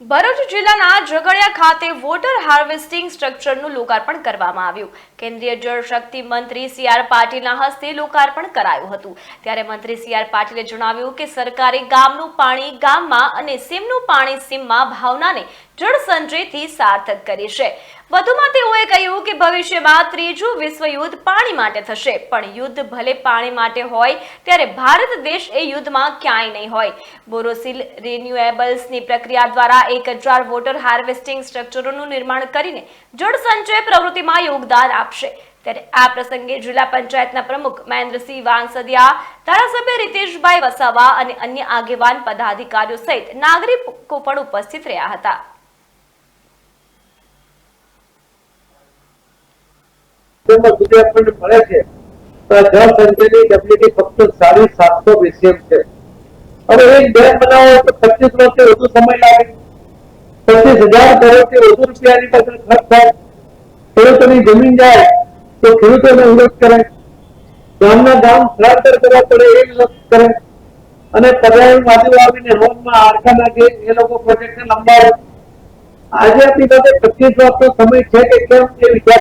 ભરૂચ જિલ્લાના ઝઘડિયા ખાતે water harvesting સ્ટ્રક્ચરનું લોકાર્પણ કરવામાં આવ્યું. કેન્દ્રીય જળશક્તિ મંત્રી સી આર પાટીલના હસ્તે લોકાર્પણ કરાયું હતું. ત્યારે મંત્રી સી આર પાટીલે જણાવ્યું કે સરકારે ગામનું પાણી ગામમાં અને સીમનું પાણી સીમમાં ભાવનાને જળ સંચયથી સાર્થક કરી છે. વધુમાં તેઓએ કહ્યું ભવિષ્યમાં ત્રીજું વિશ્વયુદ્ધ પાણી માટે થશે. પણ યુદ્ધ ભલે પાણી માટે હોય, ત્યારે ભારત દેશ એ યુદ્ધમાં ક્યાંય નહીં હોય. બોરોસિલ રિન્યુએબલ્સની પ્રક્રિયા દ્વારા એક હજાર વોટર હાર્વેસ્ટિંગ સ્ટ્રક્ચરોનું નિર્માણ કરીને જળ સંચય પ્રવૃત્તિમાં યોગદાન આપશે. ત્યારે આ પ્રસંગે જિલ્લા પંચાયતના પ્રમુખ મહેન્દ્રસિંહ વાંસદિયા, ધારાસભ્ય રીતેશભાઈ વસાવા અને અન્ય આગેવાન પદાધિકારીઓ સહિત નાગરિકો પણ ઉપસ્થિત રહ્યા હતા. થાય. ખેડૂતોની જમીન જાય તો ખેડૂતોને વિરોધ કરે ગામના ગામ સ્થળાંતર કરવા પડે એ વિરોધ કરે અને પર્યાવરણવાદીઓ આવીને રોડમાં આડકા નાખે એ લોકો પ્રોજેક્ટને લંબાવે. આજે આપણી પાસે પચીસ વર્ષનો સમય છે કે કેમ એ વિચાર